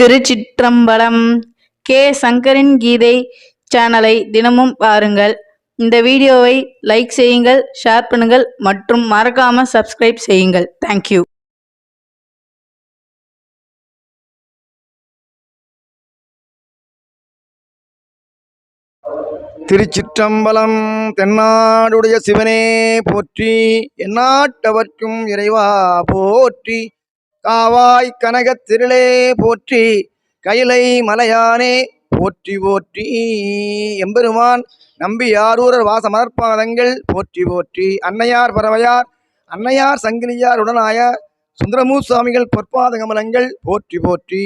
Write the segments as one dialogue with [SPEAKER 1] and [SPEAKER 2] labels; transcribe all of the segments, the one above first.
[SPEAKER 1] திருச்சிற்றம்பலம் K. சங்கரின் கீதை சேனலை தினமும் பாருங்கள். இந்த வீடியோவை லைக் செய்யுங்கள் ஷேர் பண்ணுங்கள் மற்றும் மறக்காம சப்ஸ்கிரைப் செய்யுங்கள். தேங்க்யூ
[SPEAKER 2] திருச்சிற்றம்பலம் தென்னாடுடைய சிவனே போற்றி எந்நாட்டவர்க்கும் இறைவா போற்றி காவாய் கனகத் திருளே போற்றி கைலை மலையானே போற்றி போற்றி. எம்பெருமான் நம்பியாரூரர் வாச மலர்பாதங்கள் போற்றி போற்றி. அன்னையார் பறவையார் அன்னையார் சங்கிலியார் உடனாய சுந்தரமூ சுவாமிகள் பொற்பாத கமலங்கள் போற்றி போற்றி.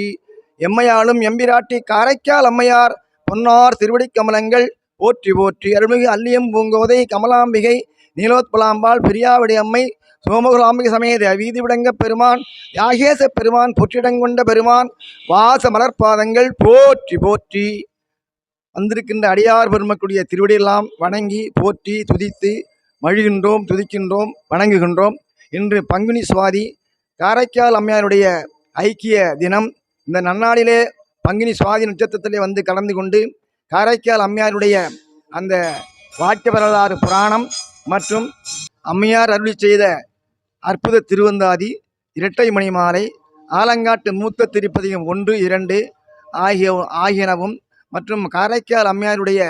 [SPEAKER 2] எம்மையாளும் எம்பிராட்டி காரைக்கால் அம்மையார் பொன்னார் திருவடி கமலங்கள் போற்றி போற்றி. அருள்மிகு அல்லியம் பூங்கோதை கமலாம்பிகை நீலோத்பலாம்பாள் பிரியாவிடி அம்மை சோமகுலாம்பிக சமேத வீதி விடங்க பெருமான் யாகேச பெருமான் பொற்றிடங்கொண்ட பெருமான் வாச மலர்பாதங்கள் போற்றி போற்றி. வந்திருக்கின்ற அடியார் பெருமக்குடைய திருவடியெல்லாம் வணங்கி போற்றி துதித்து மழுகின்றோம் துதிக்கின்றோம் வணங்குகின்றோம். இன்று பங்குனி சுவாதி காரைக்கால் அம்மையாருடைய ஐக்கிய தினம். இந்த நன்னாளிலே பங்குனி சுவாதி நட்சத்திரத்திலே வந்து கலந்து கொண்டு காரைக்கால் அம்மையாருடைய அந்த வாக்கிய வரலாறு புராணம் மற்றும் அம்மையார் அருளி செய்த அற்புத திருவந்தாதி இரட்டை மணி மாலை ஆலங்காட்டு மூத்த திருப்பதிகம் ஒன்று இரண்டு ஆகிய ஆகியனவும் மற்றும் காரைக்கால் அம்மையாருடைய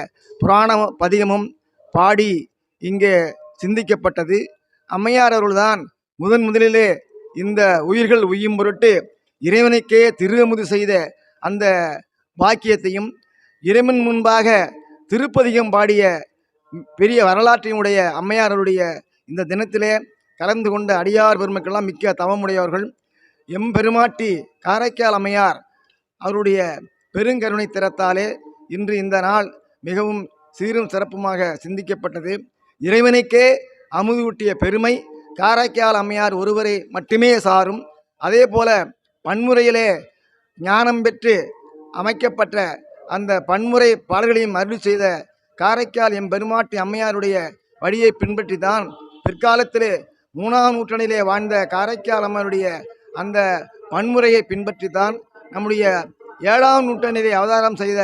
[SPEAKER 2] புராண பதிகமும் பாடி இங்கே சிந்திக்கப்பட்டது. அம்மையார் அவர்கள்தான் முதன் முதலிலே இந்த உயிர்கள் உய்யும் பொருட்டு இறைவனுக்கே திருமுது செய்த அந்த பாக்கியத்தையும் இறைவன் முன்பாக திருப்பதிகம் பாடிய பெரிய வரலாற்றினுடைய அம்மையாரருடைய இந்த தினத்திலே கலந்து கொண்ட அடியார் பெருமக்கள்லாம் மிக்க தவமுடையவர்கள். எம்பெருமாட்டி காரைக்கால் அம்மையார் அவருடைய பெருங்கருணை திறத்தாலே இன்று இந்த நாள் மிகவும் சீரும் சிறப்புமாக சிந்திக்கப்பட்டது. இறைவனுக்கே அமுதூட்டிய பெருமை காரைக்கால் அம்மையார் ஒருவரை மட்டுமே சாரும். அதே போல பன்முறையிலே ஞானம் பெற்று அமைக்கப்பட்ட அந்த பன்முறை பாடல்களையும் அருள் செய்த காரைக்கால் எம்பெருமாட்டி அம்மையாருடைய வழியை பின்பற்றி தான் பிற்காலத்திலே மூணாம் நூற்றாண்டிலே வாழ்ந்த காரைக்கால் அம்மனுடைய அந்த வன்முறையை பின்பற்றி தான் நம்முடைய ஏழாம் நூற்றாண்டிலே அவதாரம் செய்த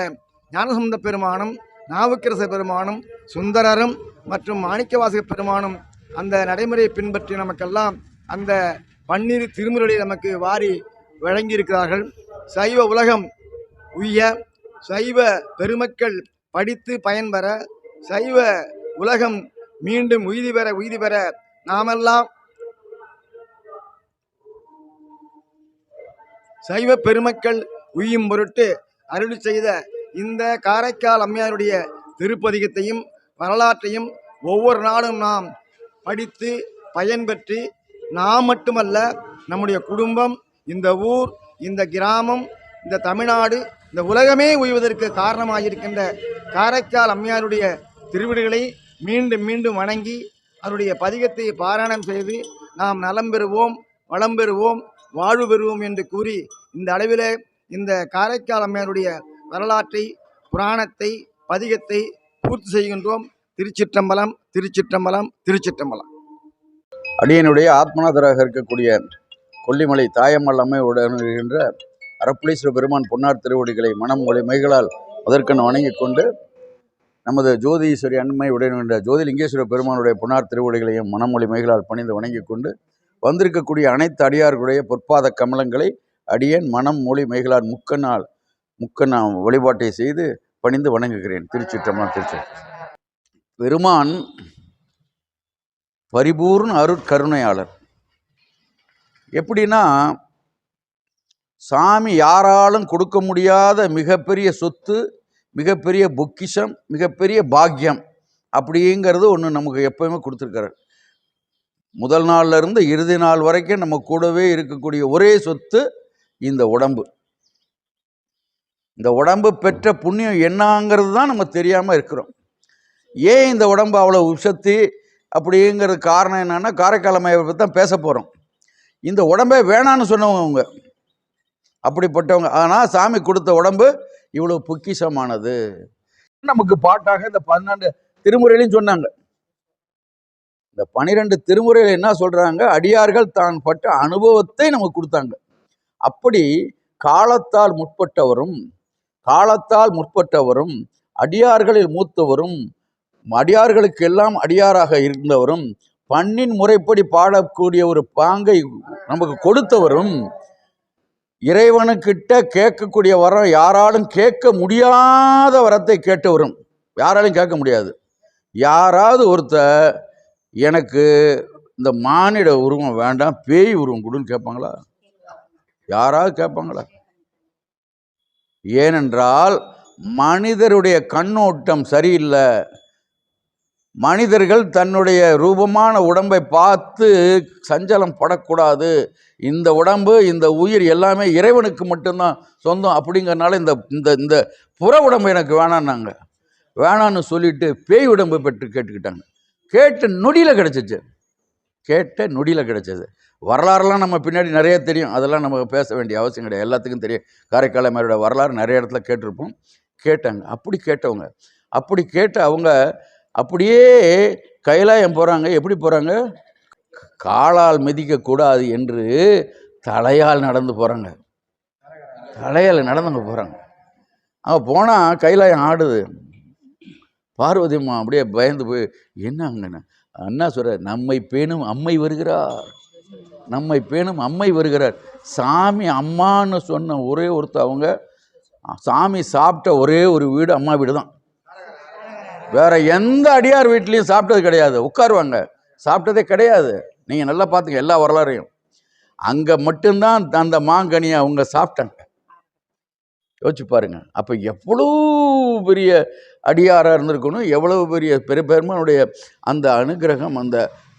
[SPEAKER 2] ஞானசம்பந்த பெருமானும் நாவுக்கரச பெருமானும் சுந்தரரும் மற்றும் மாணிக்கவாசக பெருமானும் அந்த நடைமுறையை பின்பற்றி நமக்கெல்லாம் அந்த பன்னிரு திருமுறையை நமக்கு வாரி வழங்கியிருக்கிறார்கள். சைவ உலகம் உய்ய சைவ பெருமக்கள் படித்து பயன்பெற சைவ உலகம் மீண்டும் உய்தி பெற உய்தி பெற நாமெல்லாம் சைவ பெருமக்கள் உய்யும் பொருட்டு அருள் செய்த இந்த காரைக்கால் அம்மையாருடைய திருப்பதிகத்தையும் வரலாற்றையும் ஒவ்வொரு நாளும் நாம் படித்து பயன்பெற்று நாம் மட்டுமல்ல நம்முடைய குடும்பம் இந்த ஊர் இந்த கிராமம் இந்த தமிழ்நாடு இந்த உலகமே உய்வதற்கு காரணமாக இருக்கின்ற காரைக்கால் அம்மையாருடைய திருவிடுகளை மீண்டும் மீண்டும் வணங்கி அவருடைய பதிகத்தை பாராயணம் செய்து நாம் நலம் பெறுவோம் வளம் பெறுவோம் வாழ்வு பெறுவோம் என்று கூறி இந்த அளவிலே இந்த காரைக்கால் அம்மையாருடைய வரலாற்றை புராணத்தை பதிகத்தை பூர்த்தி செய்கின்றோம். திருச்சிற்றம்பலம் திருச்சிற்றம்பலம் திருச்சிற்றம்பலம்.
[SPEAKER 3] அடியனுடைய ஆத்மநாதராக இருக்கக்கூடிய கொல்லிமலை தாயம்மாள் அம்மையுடன் இருக்கின்ற அரப்புளீஸ்வர பெருமான் பொன்னார் திருவடிகளை மனம் மொழி மைகளால் முதற்கண் வணங்கிக் கொண்டு நமது ஜோதீஸ்வரி அண்மை உடைய ஜோதிலிங்கேஸ்வர பெருமானுடைய புனார் திருவடிகளையும் மனமொழி மைகளால் பணிந்து வணங்கிக் கொண்டு வந்திருக்கக்கூடிய அனைத்து அடியார்களுடைய பொற்பாத கமலங்களை அடியேன் மனம் மொழி மைகளால் முக்கனால் முக்கண்ணா வழிபாட்டை செய்து பணிந்து வணங்குகிறேன். திருச்சிற்றமா திருச்சி. பெருமான் பரிபூர்ண அருட்கருணையாளர். எப்படின்னா சாமி யாராலும் கொடுக்க முடியாத மிகப்பெரிய சொத்து மிகப்பெரிய பொக்கிஷம் மிகப்பெரிய பாக்கியம் அப்படிங்கிறது ஒன்று நமக்கு எப்பயுமே கொடுத்துருக்காரு முதல் நாள்ல இருந்து இறுதி நாள் வரைக்கும் நம்ம கூடவே இருக்கக்கூடிய ஒரே சொத்து இந்த உடம்பு. இந்த உடம்பு பெற்ற புண்ணியம் என்னங்கிறது தான் நம்ம தெரியாமல் இருக்கிறோம். ஏன் இந்த உடம்பு அவ்வளோ உசத்தி அப்படிங்கிறது காரணம் என்னன்னா காரைக்காலமையை பற்றி தான் பேச போகிறோம் இந்த உடம்பே வேணான்னு சொன்னவங்க அவங்க. அப்படிப்பட்டவங்க. ஆனால் சாமி கொடுத்த உடம்பு இவ்வளோ பொக்கிஷமானது. நமக்கு பாட்டாக இந்த பன்னெண்டு திருமுறையிலையும் சொன்னாங்க. இந்த பனிரெண்டு திருமுறையில் என்ன சொல்றாங்க? அடியார்கள் தான் பட்ட அனுபவத்தை நமக்கு கொடுத்தாங்க. அப்படி காலத்தால் முற்பட்டவரும் காலத்தால் முற்பட்டவரும் அடியார்களில் மூத்தவரும் அடியார்களுக்கு எல்லாம் அடியாராக இருந்தவரும் பண்ணின் முறைப்படி பாடக்கூடிய ஒரு பாங்கை நமக்கு கொடுத்தவரும் இறைவனுக்கிட்ட கேட்கக்கூடிய வரம் யாராலும் கேட்க முடியாத வரத்தை கேட்டவரும் யாராலும் கேட்க முடியாது. யாராவது ஒருத்தர் எனக்கு இந்த மானிட உருவம் வேண்டாம் பேய் உருவம் கொடுன்னு கேட்பாங்களா? யாராவது கேட்பாங்களா? ஏனென்றால் மனிதருடைய கண்ணோட்டம் சரியில்லை. மனிதர்கள் தன்னுடைய ரூபமான உடம்பை பார்த்து சஞ்சலம் படக்கூடாது. இந்த உடம்பு இந்த உயிர் எல்லாமே இறைவனுக்கு மட்டும்தான் சொந்தம் அப்படிங்கறனால இந்த இந்த இந்த புற உடம்பு எனக்கு வேணான்னாங்க. வேணான்னு சொல்லிட்டு பேய் உடம்பு பெற்று கேட்டுக்கிட்டாங்க. கேட்ட நொடியில் கிடச்சிச்சு. கேட்ட நொடியில் கிடச்சிது. வரலாறுலாம் நம்ம பின்னாடி நிறைய தெரியும். அதெல்லாம் நம்ம பேச வேண்டிய அவசியம் கிடையாது. எல்லாத்துக்கும் தெரியும். காரைக்கால் மேரோட வரலாறு நிறைய இடத்துல கேட்டிருப்போம். கேட்டாங்க. அப்படி கேட்டவங்க. அப்படி கேட்ட அவங்க அப்படியே கைலாயம் போகிறாங்க எப்படி போகிறாங்க காலால் மிதிக்கக்கூடாது என்று தலையால் நடந்து போகிறாங்க தலையால் நடந்து போகிறாங்க அங்கே போனால் கைலாயம் ஆடுது. பார்வதி அம்மா அப்படியே பயந்து போய் என்ன அங்கன்னு அண்ணா சொல்கிற நம்மை பேணும் அம்மை வருகிறார். நம்மை பேணும் அம்மை வருகிறார். சாமி அம்மான்னு சொன்ன ஒரே ஒருத்தர் அவங்க சாமி சாப்பிட்ட ஒரே ஒரு வீடு அம்மா வீடு தான் வேற எந்த அடியார் வீட்லேயும் சாப்பிட்டது கிடையாது. உட்காருவாங்க. சாப்பிட்டதே கிடையாது. நீங்கள் நல்லா பார்த்துங்க எல்லா வரலாறையும். அங்கே மட்டும்தான் அந்த மாங்கனியை அவங்க சாப்பிட்டாங்க. யோசிச்சு பாருங்க. அப்போ எவ்வளோ பெரிய அடியாராக இருந்திருக்கணும் எவ்வளவு பெரிய பெரிய பெருமானுடைய அந்த அனுகிரகம் அந்த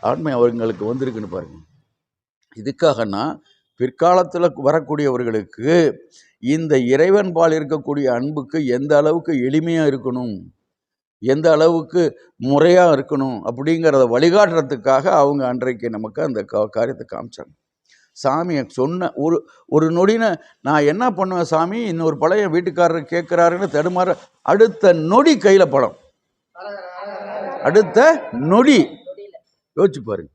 [SPEAKER 3] ஆண்மை அவங்களுக்கு வந்திருக்குன்னு பாருங்க. இதுக்காகனா பிற்காலத்தில் வரக்கூடியவர்களுக்கு இந்த இறைவன் பால் இருக்கக்கூடிய அன்புக்கு எந்த அளவுக்கு எளிமையாக இருக்கணும்? எந்த அளவுக்கு முறையாக இருக்கணும் அப்படிங்கிறத வழிகாட்டுறதுக்காக அவங்க அன்றைக்கு நமக்கு அந்த காரியத்தை காமிச்சாங்க. சாமியை சொன்ன ஒரு ஒரு நொடின நான் என்ன பண்ணுவேன் சாமி? இன்னொரு பழைய வீட்டுக்காரர் கேட்குறாருன்னு தடுமாற அடுத்த நொடி கையில் படம். அடுத்த நொடி. யோசிச்சு பாருங்க.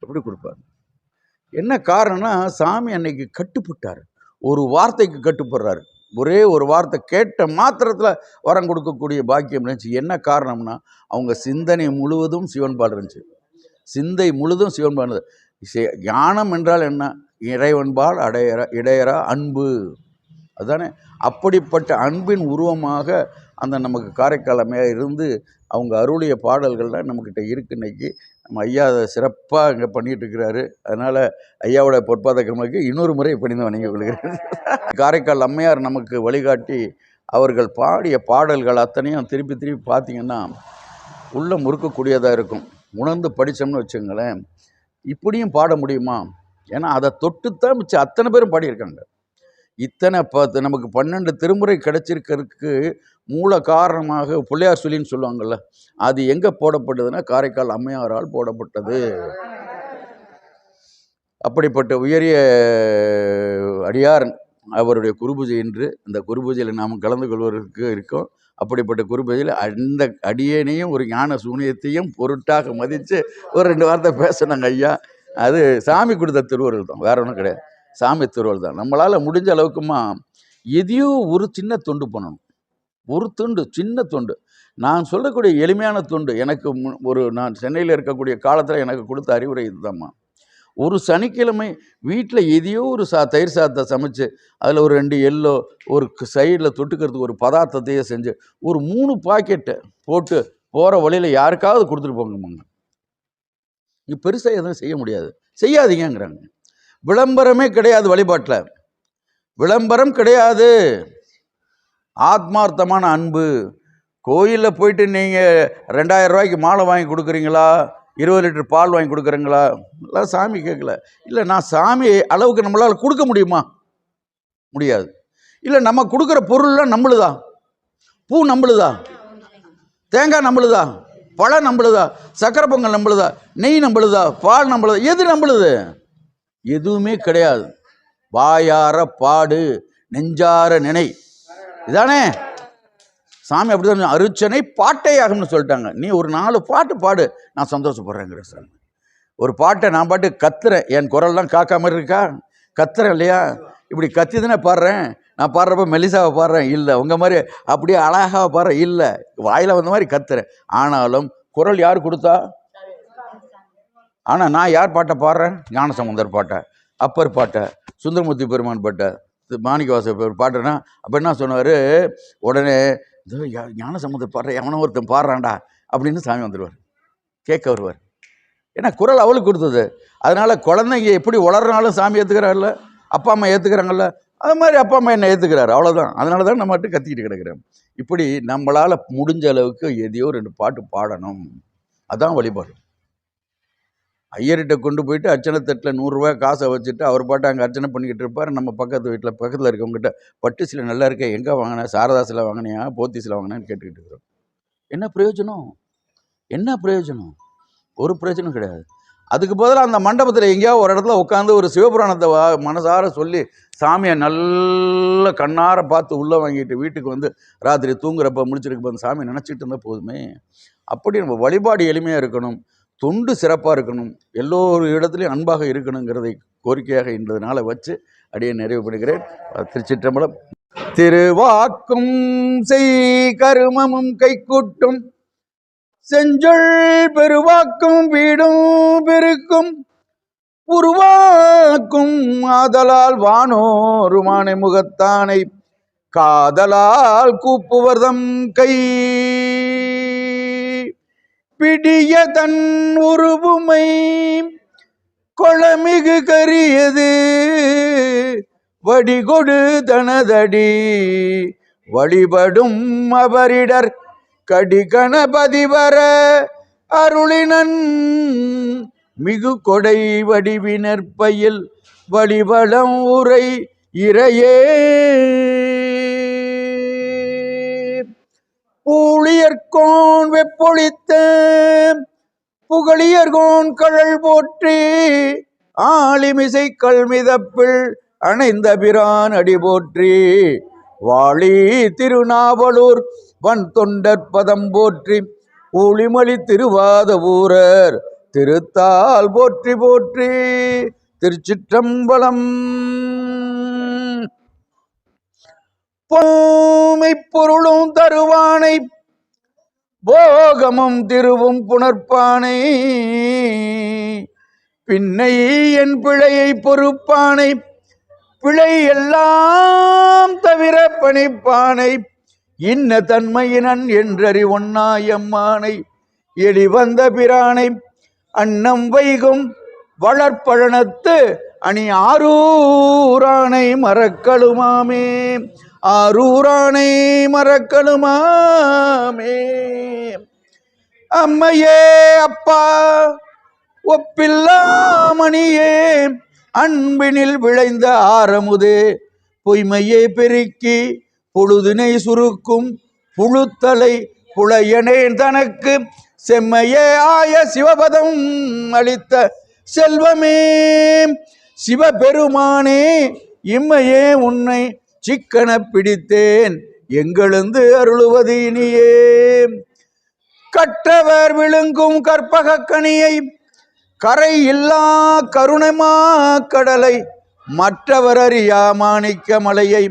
[SPEAKER 3] எப்படி கொடுப்பாரு? என்ன காரணம்னா சாமி அன்னைக்கு கட்டுப்பட்டார். ஒரு வார்த்தைக்கு கட்டுப்படுறாரு. ஒரே ஒரு வார்த்தை கேட்ட மாத்திரத்தில் வரம் கொடுக்கக்கூடிய பாக்கியம் இருந்துச்சு. என்ன காரணம்னா அவங்க சிந்தனை முழுவதும் சிவன்பாடு இருந்துச்சு. சிந்தை முழுதும் சிவன்பாடு சே- ஞானம் என்றால் என்ன? இறைவன்பால் அடையற இடையறா அன்பு. அதுதானே அப்படிப்பட்ட அன்பின் உருவமாக அந்த நமக்கு காரைக்காலமையாக இருந்து அவங்க அருளிய பாடல்கள்லாம் நம்மக்கிட்ட இருக்கு இன்னைக்கு. நம்ம ஐயா அதை சிறப்பாக இங்கே பண்ணிகிட்டு இருக்கிறாரு அதனால் ஐயாவோட பொற்பாத கமலுக்கு இன்னொரு முறை பணிந்து வணங்கிக் கொள்கிறேன். காரைக்கால் அம்மையார் நமக்கு வழிகாட்டி அவர்கள் பாடிய பாடல்கள் அத்தனையும் திருப்பி திருப்பி பார்த்தீங்கன்னா உள்ளே முறுக்கக்கூடியதாக இருக்கும். உணர்ந்து படித்தோம்னு வச்சுங்களேன் இப்படியும் பாட முடியுமா? ஏன்னா அதை தொட்டுத்தான் மிச்சம் அத்தனை பேரும் பாடியிருக்காங்க. இத்தனை பத்து நமக்கு பன்னெண்டு திருமுறை கிடைச்சிருக்கிறதுக்கு மூல காரணமாக பிள்ளையார் சொல்லின்னு சொல்லுவாங்கள்ல அது எங்கே போடப்பட்டதுன்னா காரைக்கால் அம்மையாரால் போடப்பட்டது. அப்படிப்பட்ட உயரிய அடியார் அவருடைய குருபூஜை என்று அந்த குருபூஜையில் நாம் கலந்து கொள்வதற்கு இருக்கோம். அப்படிப்பட்ட குருபூஜையில் அந்த அடியேனையும் ஒரு ஞான சூனியத்தையும் பொருட்டாக மதித்து ஒரு ரெண்டு வார்த்தை பேசினாங்க ஐயா. அது சாமி கொடுத்த திருவருள் தான் வேற ஒன்றும் கிடையாது. சாமி திருவருள் தான். நம்மளால் முடிஞ்ச அளவுக்குமா எதையோ ஒரு சின்ன தொண்டு பண்ணணும். ஒரு துண்டு சின்ன தொண்டு. நான் சொல்லக்கூடிய எளிமையான தொண்டு எனக்கு ஒரு நான் சென்னையில் இருக்கக்கூடிய காலத்தில் எனக்கு கொடுத்த அறிவுரை இதுதாம்மா. ஒரு சனிக்கிழமை வீட்டில் எதையோ ஒரு சா தயிர் சாதத்தை சமைச்சு அதில் ஒரு ரெண்டு எல்லோ ஒரு சைடில் தொட்டுக்கிறதுக்கு ஒரு பதார்த்தத்தையே செஞ்சு ஒரு மூணு பாக்கெட்டை போட்டு போகிற வழியில் யாருக்காவது கொடுத்துட்டு போங்கம்மாங்க. இங்கே பெருசாக எதுவும் செய்ய முடியாது. செய்யாதீங்கங்கிறாங்க. விளம்பரமே கிடையாது வழிபாட்டில். விளம்பரம் கிடையாது. ஆத்மார்த்தமான அன்பு. கோயிலில் போயிட்டு நீங்கள் ரெண்டாயிரம் ரூபாய்க்கு மாலை வாங்கி கொடுக்குறீங்களா? இருபது லிட்டர் பால் வாங்கி கொடுக்குறீங்களா? எல்லாம் சாமி கேட்கல. இல்லை நான் சாமி அளவுக்கு நம்மளால் கொடுக்க முடியுமா? முடியாது. இல்லை நம்ம கொடுக்குற பொருள்லாம் நம்மளுதா? பூ நம்மளுதா? தேங்காய் நம்மளுதா? பழம் நம்மளுதா? சக்கரை பொங்கல் நம்மளுதா? நெய் நம்மளுதா? பால் நம்மளுதா? எது நம்மளுது? எதுவுமே கிடையாது. வாயார பாடு நெஞ்சார நினை. இதானே? சாமி அப்படிதான் அருச்சனை பாட்டையாகும்னு சொல்லிட்டாங்க. நீ ஒரு நாலு பாட்டு பாடு. நான் சந்தோஷப்படுறேங்கிற சாமி. ஒரு பாட்டை நான் பாட்டு கத்துறேன். என் குரல்லாம் காக்கா மாதிரி இருக்கா? கத்துறேன் இல்லையா? இப்படி கத்தி தானே பாடுறேன். நான் பாடுறப்ப மெலிசாவை பாடுறேன். இல்லை உங்கள் மாதிரி அப்படியே அழகாக பாடுறேன். இல்லை வாயில் வந்த மாதிரி கத்துறேன். ஆனாலும் குரல் யார் கொடுத்தா? ஆனால் நான் யார் பாட்டை பாடுறேன்? ஞானசமுந்தர் பாட்டை அப்பர் பாட்டை சுந்தரமூர்த்தி பெருமான் பாட்டை மாணிக்கவாச பாட்டுனா அப்போ என்ன சொன்னார்? உடனே ஞான சமுந்தர் பாடுற எவனோ ஒருத்தன் பாடுறான்டா அப்படின்னு சாமி வந்துடுவார் கேட்க வருவார். ஏன்னா குரல் அவளுக்கு கொடுத்தது. அதனால் குழந்தைங்க எப்படி வளர்றனாலும் சாமி ஏற்றுக்கிறாருல்ல அப்பா அம்மா ஏற்றுக்கிறாங்கல்ல அது மாதிரி அப்பா அம்மா என்ன ஏற்றுக்கிறாரு அவ்வளோதான் அதனால தான் நம்ம மட்டும் கத்திக்கிட்டு கிடக்கிறேன். இப்படி நம்மளால் முடிஞ்ச அளவுக்கு எதையோ ரெண்டு பாட்டு பாடணும். அதான் வழிபாடு. ஐயர்கிட்ட கொண்டு போயிட்டு அர்ச்சனை தட்டில் நூறுரூவா காசை வச்சுட்டு அவர் பாட்டு அங்கே அர்ச்சனை பண்ணிக்கிட்டு இருப்பார். நம்ம பக்கத்து வீட்டில் பக்கத்தில் இருக்கவங்ககிட்ட பட்டு சில நல்லா இருக்க எங்கே வாங்கின? சாரதாசில் வாங்கினியா? போத்தீஸில் வாங்கினான்னு கேட்டுக்கிட்டு இருக்கிறோம். என்ன பிரயோஜனம்? என்ன பிரயோஜனம்? ஒரு பிரயோஜனம் கிடையாது. அதுக்கு பதிலாக அந்த மண்டபத்தில் எங்கேயாவது ஒரு இடத்துல உட்காந்து ஒரு சிவபுராணத்தை வா மனசார சொல்லி சாமியை நல்ல கண்ணார பார்த்து உள்ளே வாங்கிட்டு வீட்டுக்கு வந்து ராத்திரி தூங்குறப்ப முடிச்சிருக்க அந்த சாமியை நினச்சிட்டு இருந்தால் போதுமே. அப்படி நம்ம வழிபாடு எளிமையாக இருக்கணும். தொண்டு சிறப்பாக இருக்கணும். எல்லோரு இடத்துலையும் அன்பாக இருக்கணுங்கிறதை கோரிக்கையாக இன்றதுனால வச்சு அப்படியே நிறைவு பண்ணுகிறேன். திருச்சிற்றம்பலம். திருவாக்கும் செய் கருமமும் கைக்கூட்டும் செஞ்சொல் பெருவாக்கும் வீடும் பெருக்கும். உருவாக்கும் ஆதலால் வானோருமானை முகத்தானை. காதலால் கூப்புவர்தம் கை பிடிய தன் உருவுமை கொளமிகு கரியது. வடிகொடு தனதடி வழிபடும் அவரிடர் கடிகணபதி வர அருளினன் மிகு கொடை வடிவினர் பயில் வழிபலம் உரை இறையே. ஊழியர்கோன் வெப்பொழித்த புகழியர்கோன் கழல் போற்றி ஆளிமிசை கல்மிதப்பில் அணைந்த பிரான் அடி போற்றி. வாழி திருநாவலூர் வன் தொண்டர் பதம் போற்றி. ஊழிமொழி திருவாத ஊரர் திருத்தால் போற்றி போற்றி. திருச்சிற்றம்பலம் பொம்மை பொருளும் தருவானை போகமும் திருவும் புணர்ப்பானை. பின்னை என் பிழையை பொறுப்பானை பிழை எல்லாம் தவிர பணிப்பானை. இன்ன தன்மையினன் என்றறிவொன்னாயம்மானை எளிவந்த பிரானை. அன்னம் வைகும் வளர்ப்பழனத்து அணி ஆரூரானை மறக்கலுமாமே. ஆரூரானை மறக்கணுமாமே அம்மையே அப்பா ஒப்பில்லாமணியே அன்பினில் விளைந்த ஆரமுதே பொய்மையே பெருக்கி பொழுதினை சுருக்கும் புழுத்தலை புலையனேன் தனக்கு செம்மையே ஆய சிவபதம் அளித்த செல்வமே சிவபெருமானே இம்மையே உன்னை சிக்கன பிடித்தேன். எங்களந்து அருளுவது இனியே. கற்றவர் விழுங்கும் கற்பக கனியை கரை இல்லா கருணமா கடலை மற்றவர் அறியா மாணிக்க மலையை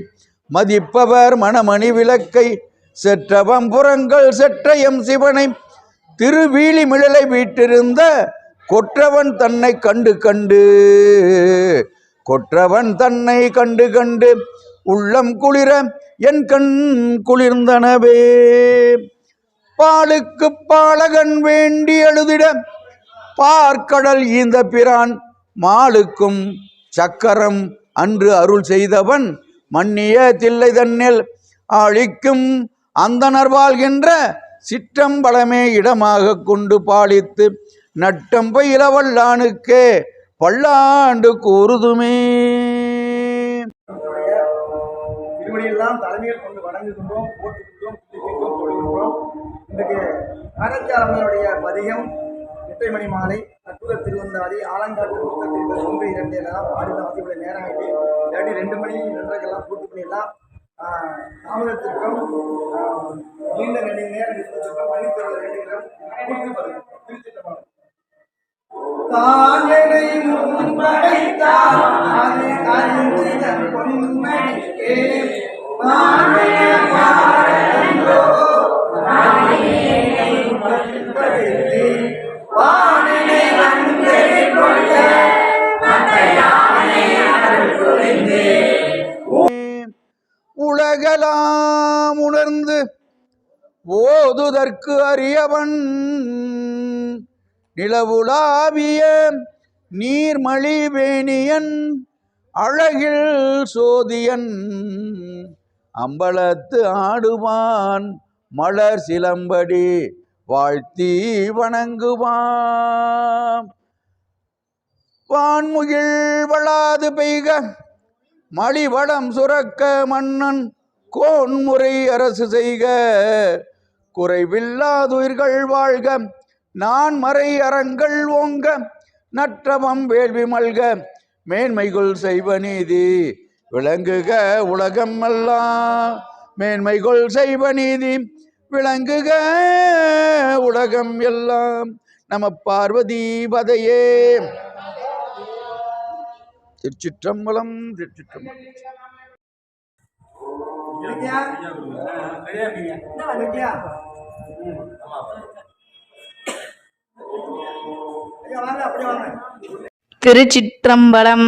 [SPEAKER 3] மதிப்பவர் மணமணி விளக்கை செற்றவம் புறங்கள் செற்றயம் சிவனை திருவீழி மிழலை வீட்டிருந்த கொற்றவன் தன்னை கண்டு கண்டு கொற்றவன் தன்னை கண்டு கண்டு உள்ளம் குளிர என் கண் குளிர்ந்தனவே. பாலுக்கு பாலகன் வேண்டி எழுதிட பார்க்கடல் ஈந்த பிரான் மாலுக்கும் சக்கரம் அன்று அருள் செய்தவன் மன்னிய தில்லை தன்னில் ஆழிக்கும் அந்தனர் வாழ்கின்ற சிற்றம்பலமே இடமாக கொண்டு பாலித்து நட்டம்பை இளவல்லானுக்கே பல்லாண்டு கூறுதுமே.
[SPEAKER 2] எல்லாம் தலைமையில் கொண்டு வணங்குகின்றோம் போட்டுக்கின்றோம் துதிக்கின்றோம் தொழுகின்றோம். இன்றைக்கு காரைக்கால் அம்மையுடைய பதிகம் எட்டை மணி மாலை அற்புத திருவந்தாதி ஆலங்காட்டு புத்தகத்தில் ஒன்று இரண்டு எல்லாம் பாடிதான் அதிபுடைய நேரம் ஆகி இல்லாட்டி ரெண்டு மணி ரெண்டரைக்கெல்லாம் பூர்த்தி பண்ணிடலாம். தாமதத்திற்கும் நீண்ட நெடு நேரம் இருப்பதற்கும் மன்னித்தவர்கள் வேண்டுகிறோம் பூர்த்தி பண்ணுகிறோம் திருச்சிட்டம்பலம் தாங்கனை முன்படைத்தார் அது அறிந்த பொன்மணிக்கே.
[SPEAKER 3] உலகலாம் உணர்ந்து ஓதுதற்கு அறியவன் நிலவுலாவிய நீர்மலி வேணியன் அழகில் சோதியன். அம்பலத்து ஆடுவான் மலர் சிலம்படி வாழ்த்தி வணங்குவான் வான்முகில் வளாது பெய்க மலிவடம் சுரக்க மன்னன் கோன்முறை அரசு செய்க. குறைவில்லாதுயிர்கள் வாழ்க நான் மறை அறங்கள் ஓங்க நற்றவம் வேள்வி மல்க மேன்மைகுள் செய்வ நீதி விளங்குக உலகம் எல்லாம் மேன்மைகுள் செய்வ நீதி. விளங்குக உலகம் எல்லாம் நம பார்வதி பதையே. திருச்சிற்றம்பலம் திருச்சிற்றம்பலம்.
[SPEAKER 1] திருச்சிற்றம்பலம்